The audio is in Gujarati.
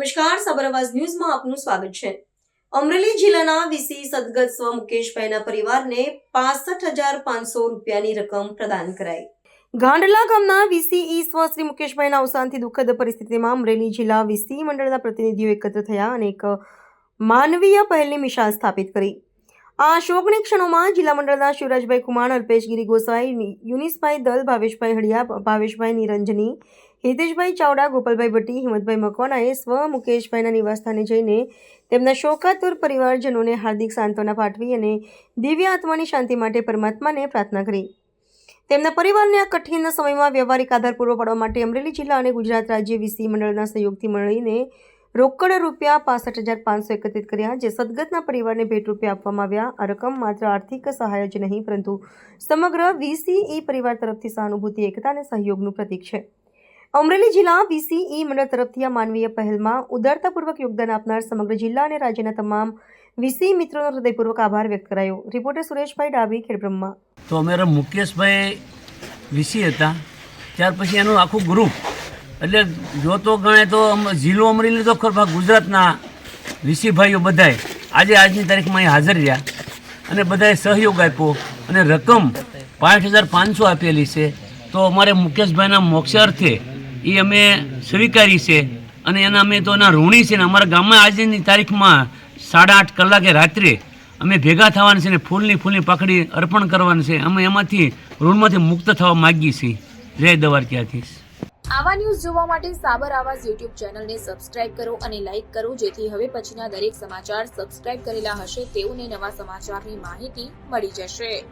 નમસ્કાર સબરવાજ ન્યૂઝમાં આપનું સ્વાગત છે. અમરેલી જિલ્લાના વીસી સદગત સ્વ મુકેશભાઈના પરિવારને પાસઠ હજાર પાંચસો રૂપિયાની રકમ પ્રદાન કરાઈ. ગાંડલા ગામના વીસીઈ સ્વ શ્રી મુકેશભાઈના અવસાનથી દુઃખદ પરિસ્થિતિમાં અમરેલી જિલ્લા વીસી મંડળના પ્રતિનિધિઓ એકત્ર થયા અને એક માનવીય પહેલની મિશાલ સ્થાપિત કરી. આ શોકની ક્ષણોમાં જિલ્લા મંડળના શિવરાજભાઈ કુમાર, અલ્પેશગીરી ગોસાઈ યુનિસભાઈ દલ, ભાવેશભાઈ હળિયા, ભાવેશભાઈ નિરંજની હિતેશભાઈ ચાવડા, ગોપાલભાઈ ભટ્ટી, હિંમતભાઈ મકવાણાએ સ્વ મુકેશભાઈના નિવાસસ્થાને જઈને તેમના શોકાતુર પરિવારજનોને હાર્દિક સાંત્વના પાઠવી અને દિવ્ય આત્માની શાંતિ માટે પરમાત્માને પ્રાર્થના કરી. તેમના પરિવારને આ કઠિન સમયમાં વ્યવહારિક આધાર પૂરો પાડવા માટે અમરેલી જિલ્લા અને ગુજરાત રાજ્ય વીસી મંડળના સહયોગથી મળીને રોકડ રૂપિયા પાસઠ હજાર પાંચસો એકત્રિત કર્યા, જે સદગતના પરિવારને ભેટ રૂપે આપવામાં આવ્યા. આ રકમ માત્ર આર્થિક સહાય જ નહીં, પરંતુ સમગ્ર વીસીઈ પરિવાર તરફથી સહાનુભૂતિ, એકતા અને સહયોગનું પ્રતીક છે. અમરેલી જિલ્લા વીસીઈ મંડળ તરફથી આ માનવીય પહેલમાં ઉદારતાપૂર્વક યોગદાન આપનાર સમગ્ર જિલ્લા અને રાજ્યના તમામ વીસી મિત્રોનો હૃદયપૂર્વક આભાર વ્યક્ત કરાયો. રિપોર્ટર સુરેશભાઈ ડાબી ખેડબ્રહ્મા. તો અમારા મુકેશભાઈ વીસી હતા. ત્યાર પછી એનું આખું ગ્રુપ એટલે જો તો ગણે તો જિલ્લો અમરેલી તો ખરભા ગુજરાતના વીસી ભાઈઓ બધાએ આજે આજની તારીખમાં અહીં હાજર રહ્યા અને બધાએ સહયોગ આપ્યો અને રકમ પાંચ હજાર પાંચસો આપેલી છે. તો અમારે મુકેશભાઈના મોક્ષ અર્થે એ અમે સ્વીકારી છે. અને એના અમે તો એના ઋણી છે ને અમારા ગામમાં આજની તારીખમાં સાડા આઠ કલાકે રાત્રે અમે ભેગા થવાના છે ને ફૂલની ફૂલની પાખડી અર્પણ કરવાની છે. અમે એમાંથી ઋણમાંથી મુક્ત થવા માગીએ છીએ. જય દ્વારકાથી આવા ન્યૂઝ જોવા માટે સાબર આવાજ યુટ્યુબ ચેનલને સબસ્ક્રાઇબ કરો અને લાઇક કરો, જેથી હવે પછીના દરેક સમાચાર સબસ્ક્રાઇબ કરેલા હશે તેઓને નવા સમાચારની માહિતી મળી જશે.